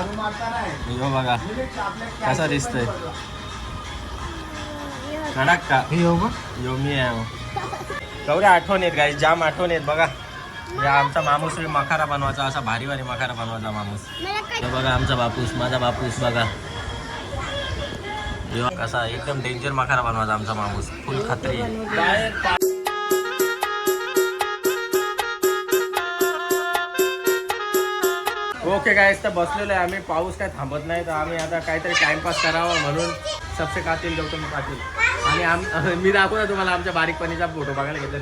यो बघा. कसा दिसतोय? कडक का? हो यो मी आहे केवढ्या आठवण येत गाई जाम आठवण येत बघा. या आमचा माणूस बी मखारा बनवायचा असा भारी भारी मखारा बनवायचा माणूस हे बघा आमचा बापूस माझा बापूस बघा. यो कसा एकदम डेंजर मखारा बनवायचा आमचा माणूस फुल खात्री. ओके गायस तर बसलेलो आहे आम्ही. पाऊस काय थांबत नाही तर आम्ही आता काहीतरी टाइमपास करावा म्हणून सबसे कातील गौतम पाटील आणि आम मी दाखवतो तुम्हाला आमच्या बारीकपणीचा फोटो बघायला घेतला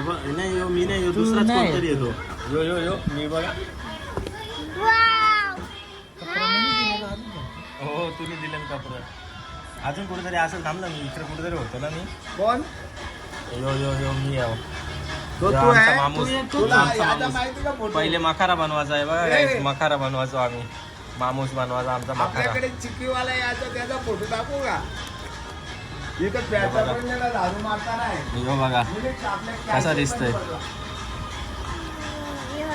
ब- नाही यो मी नाही यो दुसराच. कोणतरी येतो. यो यो यो मी बघा. हो तुम्ही दिले ना कपडे. अजून कुठेतरी असेल थांब ना मी इकडे कुठेतरी होतो ना मी. कोण? यो यो यो मी आहो. तो यो तू आमचा आहे? माणूस तुला आमचा आता माणूस. माहिती का फोटो? पहिले मखारा बनवायचा आहे बघा guys, मखारा बनवायचो आम्ही. मामूस बनवायचा आमचा मखारा. आपल्याकडे चिक्कीवाला यायचा त्याचा फोटो दाखवू का? इथं प्याचा बघा. पण त्याला दारू मारता नाही यो बघा. म्हणजे आपल्या कसा दिसतोय?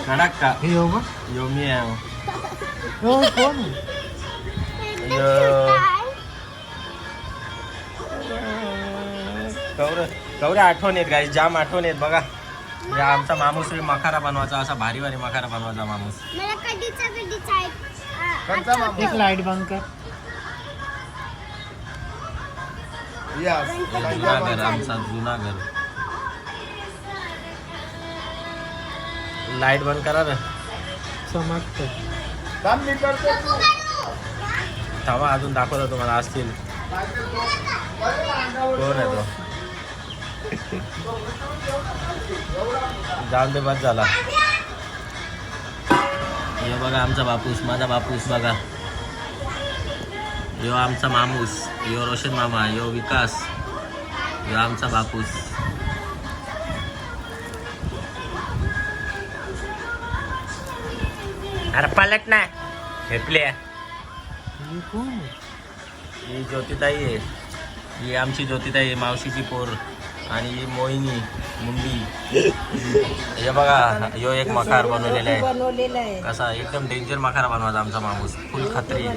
कडक का? हे हो का यो मी आहे. हो कोण? कवरे कवरे आठवण येत गाई जाम आठवण येत बघा. या आमचा माणूस बी मखारा बनवायचा असा भारी भारी मखारा बनवायचा माणूस मला कधीचा कधीचा आहे. कोणता मामा? एक लाइट बंद कर. जुना घर आमचा जुना घर. लाइट बंद करा रे चमकत थांब मी करतो. तू. थांबा अजून दाखवतो तुम्हाला असतील. कोण आहे तो? जाऊन दे बस झाला. हे बघा आमचा बापूस माझा बापूस बघा. यो आमचा मामूस यो रोशन मामा यो विकास यो आमचा बापूस. अरे पालट ना. हेपले ही ज्योतिताई आहे. ही आमची ज्योतिताई आहे मावशीची पोर. आणि ही मोहिनी मुंडी हे बघा यो एक मखार बनवलेला आहे. कसा एकदम डेंजर मखार बनवायचा आमचा माणूस. फुल खात्री.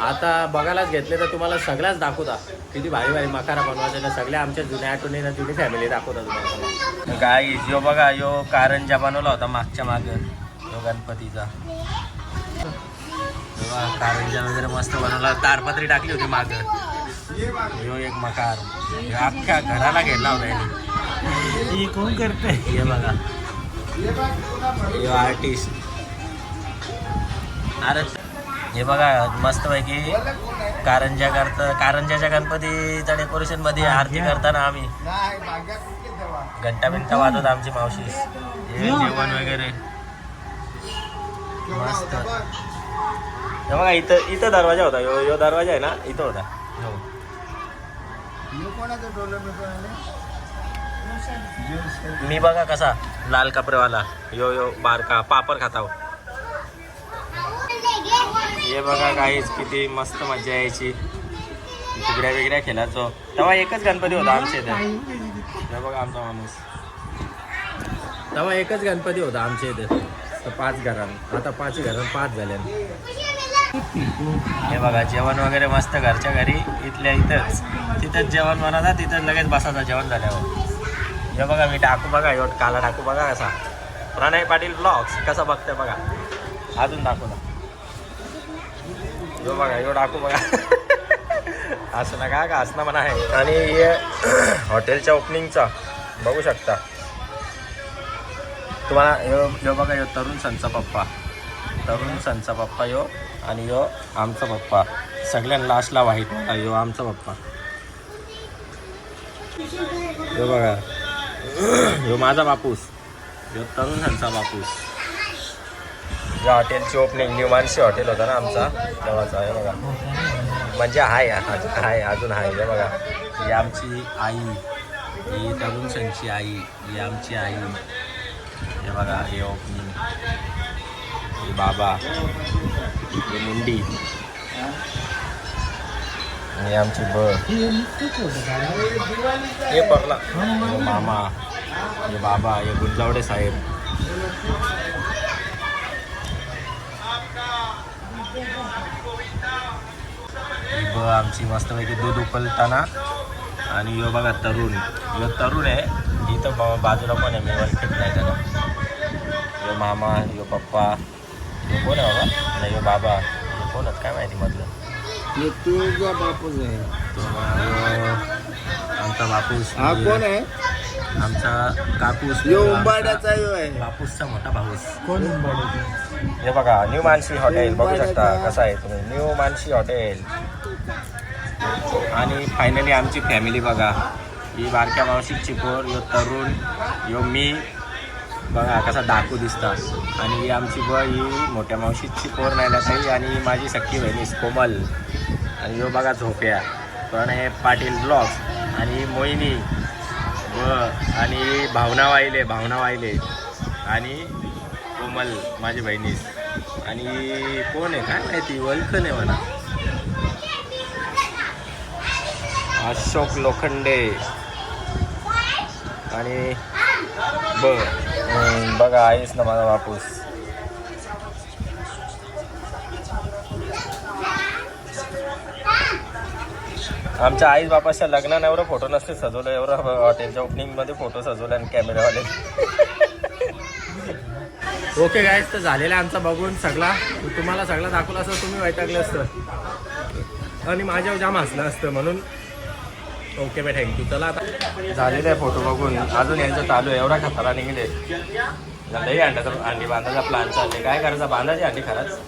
आता बघायलाच घेतले तर तुम्हाला सगळ्याच दाखवता. किती भारी भारी मखारा बनवायचा ना सगळ्या आमच्या जुन्या आठवणी ना जुनी फॅमिली दाखवता तुम्हाला. काय यो बघा यो कारंजा बनवला होता मागच्या माग यो गणपतीचा. कारंजा वगैरे मस्त बनवला तारपत्री टाकली होती माग. यो एक मकार. ह्यो अख्ख्या घराला घेतला होता याने. हे कोण करते हे बघा. हे आर्टिस्ट अरे. हे बघा मस्तपैकी कारंजा करत कारंजाच्या गणपतीच्या डेकोरेशनमध्ये आरती करताना आम्ही. घंटा बिंटा वाजवत आमची मावशी. जेवण वगैरे. मस्त. हे बघा इथं इथं दरवाजा होता. यो यो दरवाजा आहे ना? इथं होता हो हे कोणाचं डोलं मिटवलं? मी बघा कसा लाल कपडेवाला यो यो बारका पापड खाता हो. हे बघा काहीच किती मस्त मजा यायची. फुगड्या बिगड्या खेळायचो हो. तेव्हा एकच गणपती होता आमच्या इथे. हे बघा आमचा माणूस. तेव्हा एकच गणपती होता आमच्या इथे. पाच घरां आता पाच घरां पाच झाल्या हे बघा जेवण वगैरे मस्त घरच्या घरी इथल्या इथंच. तिथंच जेवण बनवता तिथंच लगेच बसायचं जेवण झाल्यावर. हे बघा मी टाकू बघा एवढ काला टाकू बघा कसा. प्रणय पाटील ब्लॉग्स कसा बघतोय बघा. अजून दाखवला यो बघा यो टाकू बघा. असं नका का असणं म्हणा आहे आणि हे हॉटेलच्या ओपनिंगचा बघू शकता. तुम्हाला यो यो बघा यो तरुण संचा पप्पा. तरुण संचा पप्पा यो. आणि यो आमचा पप्पा. सगळ्यांना लास्टला वाईट वाला यो आमचा पप्पा. यो बघा. यो माझा बापूस. यो तरुण ह्यांचा बापूस. या हॉटेलची ओपनिंग न्यू मानसी हॉटेल होता ना आमचा तेव्हाचा हे बघा. म्हणजे आहे अजून आहे अजून आहे हे बघा. ही आमची आई ही तरुण संची आई ही आमची आई. हे बघा हे opening baba. Ni ini ni iya, iya, iya, am cibo ni parla mama. Ini baba. Ni gunjaude sahib Ibu amci master lagi duduk pel tanah, ah, ani yo baga tarun, yo tarun eh, kita bawa baju lapan yang mewah kita nah, aja nah. yo mama, yo papa, कोण आहे बाबा. नाही यो बाबा. आहेत काय माहिती मधलं? हे तुझा बापूच आहे. आमचा बापूस हा कोण आहे? आमचा कापूस यो उंबाड्याचा यो आहे. बापूसचा मोठा भाऊस. कोण? हे बघा न्यू मानसी हॉटेल. बघू शकता कसं आहे तुम्ही. New Mansi hotel. आणि फायनली आमची फॅमिली बघा. ही बारक्या मावशी चिपोर यो तरुण यो मी बघा कसा डाकू दिसतात. आणि ही आमची ब ही मोठ्या मावशीची पोर नाही ना ताई आणि माझी सख्खी बहिणीस कोमल. आणि यो बघा झोप्या पण हे पाटील ब्लॉग्स. आणि मोहिनी. व आणि भावना वाहिले भावना वाहिले. आणि कोमल माझी बहिणीस आणि कोण आहे? काय माहिती? वलकन आहे म्हणा. अशोक लोखंडे. आणि ब बघा आहेस ना माझा बापूस. आमच्या आईस बापाच्या लग्नानं एवढं फोटो नसते सजवलं एवढं हॉटेलच्या ओपनिंगमध्ये फोटो सजवले आणि कॅमेरावाले ओके गायस तर झालेला आहे आमचा बघून सगळा. तुम्हाला सगळा दाखवला असं तुम्ही वैतागलं असतं. आणि माझ्यावर जाम हसलं असतं म्हणून. ओके बाय थँक्यू चला आता। झालेला आहे फोटो बघून. अजून यांचं चालू आहे. एवढा खतरा निघले. लई अंड्याचा अंडी बांधायचा प्लॅन चालले. काय करायचं? बांधायची अंडी खरंच?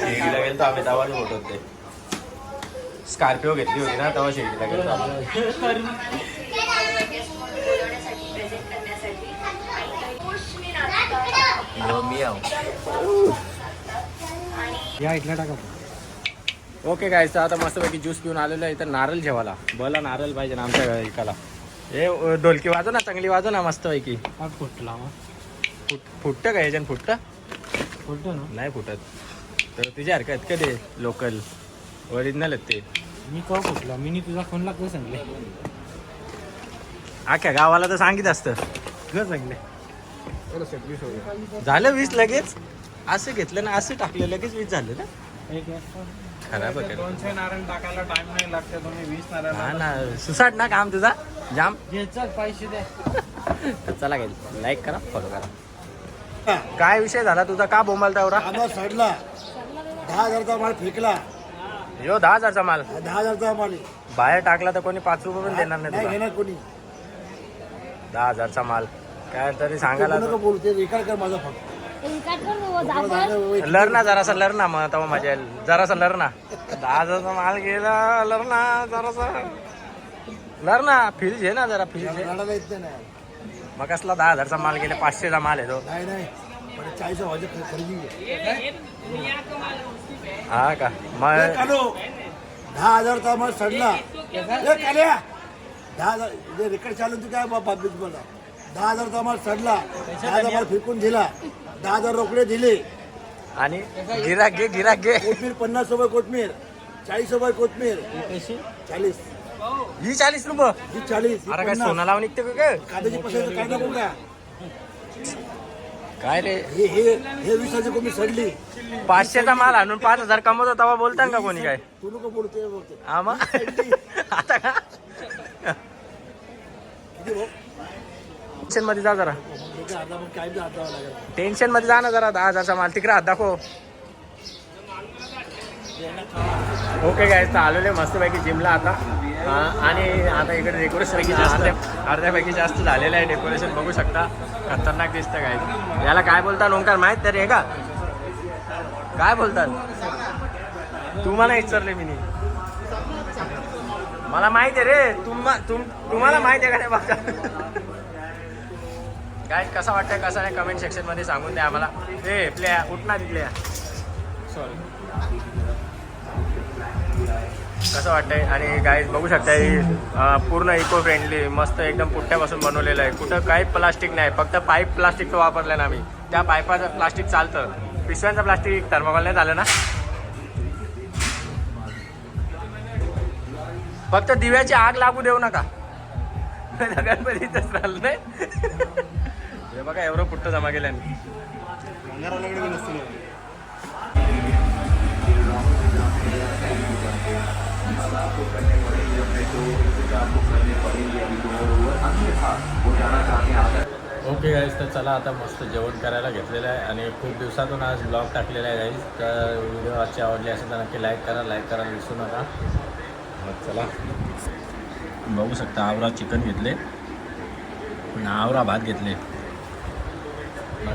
शिर्डीला गेलो तर आम्ही तेव्हाच फोटो होते. स्कॉर्पिओ घेतली होती ना तेव्हा शिर्डीला गेलो मी आहो या इथला टाका ओके काय तर आता मस्तपैकी ज्यूस पिऊन आलेलो आहे. इथं नारळ जेवायला. बला नारळ पाहिजे ना आमच्या इकाला हे ढोलकी वाजव ना चांगली वाजव ना मस्तपैकी. फुटला फुट फुटतं का याच्यानं फुटतं? फुटतो ना. नाही फुटत. तर तुझ्या हरकत कधी लोकल ओरिजिनल आहेत ते. मी का फुटला? मी तुझा फोन लागतो सांगले? अख्ख्या गावाला तर सांगित असतं. सांगले? झालं वीस लगेच? असं घेतलं ना असं टाकलं लगेच वीस झालं ना? खराब आहे का? दोनशे नारळ टाकायला टाइम नाही लागते तुम्ही वीस नारळ हा ना सुसाट ना काम तुझा. जाम. घ्यायचा पैसे तर चला गेल लाईक करा फॉलो करा. काय विषय झाला तुझा? का बोंबालता एवढा? सडला. दहा हजारचा माल फेकला. यो दहा हजारचा माल. दहा हजारचा माल. आहे. बाहेर टाकला तर कोणी पाच रुपये पण देणार नाही नाही तुला. घेणार कोणी. दहा हजारचा माल. काय तरी सांगायला नको बोलू ते रेकॉर्ड कर माझा फक्त. लर ना जरासा लर ना मग तेव्हा येईल जरासा लर ना दहा माल गेला लर ना जरासा. लर ना फिल घे ना जरा फिल घे. मग कसला दहा हजारचा माल गेला पाचशेचा माल आहे तो. हा का? मग दहा हजारचा माल सडला. दहा हजार रेकॉर्ड चालू तू काय बाबा मला दहा हजारचा माल सडला. दहा हजार माल फेकून दिला. दहा हजार रोकडे दिले. आणि गिराक घे गिराक घे. कोथमीर पन्नास रुपये कोथमीर. चाळीस रुपये कोथमीर. चाळीस. ही चाळीस रुपये. ही चाळीस अरे काय. सोना लावून निघते का काय? कांद्याची पसंत काय नको का? काय रे? हे हे हे विसाची कोणी सडली. पाचशेचा माल आणून पाच हजार कमवतो तेव्हा बोलता का कोणी काय? तू नको बोलते. बोलते आता का? किती भाऊ? टेन्शनमध्ये जा जरा. टेन्शनमध्ये जा ना जरा दहा हजारचा माल. तिकडे हात दाखव. ओके काय तर आलेले मस्तपैकी जिमला आता. आणि आता इकडे डेकोरेशन पैकी जास्त. अर्ध्यापैकी जास्त झालेलं आहे डेकोरेशन बघू शकता. खतरनाक दिसतं काय याला काय बोलतात ओंकार? माहीत तरी आहे का? काय बोलतात? तुम्हाला विचारले मी मला माहीत आहे रे. तुम्हा तुम तुम्हाला माहीत आहे का नाही? बघा काय कसं वाटतंय? कसं नाही कमेंट सेक्शनमध्ये सांगून द्या आम्हाला. ए प्लेया उठना प्लेया सॉरी कसं वाटतंय? आणि गाईज बघू शकता ही पूर्ण इको फ्रेंडली मस्त एकदम पुट्ट्यापासून बनवलेलं आहे. कुठं काही प्लास्टिक नाही फक्त पाईप प्लास्टिकचं वापरलं ना आम्ही. त्या पाईपाचं प्लास्टिक चालतं. पिशव्यांचं प्लास्टिक थर्मोकॉल नाही झालं ना? फक्त दिव्याची आग लागू देऊ नका. गणपती इथंच राहिलं नाही हे बघा एवढं पुट्ट जमा केल्याने ओके गाईज तर चला आता मस्त जेवण करायला घेतलेलं आहे आणि खूप दिवसातून आज ब्लॉग टाकलेला आहे गाईज तर व्हिडिओ आजची आवडली असेल तर नक्की लाईक करा लाईक करा विसरू नका. मग चला. बघू शकता आवरा चिकन घेतले. आवरा भात घेतले.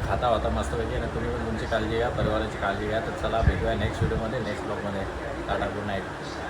खाता होता मस्तपैकी आणि तुम्ही पण तुमची काळजी घ्या परिवाराची काळजी घ्या. तर चला भेटूया नेक्स्ट व्हिडिओमध्ये नेक्स्ट ब्लॉगमध्ये टाटा गुड नाईट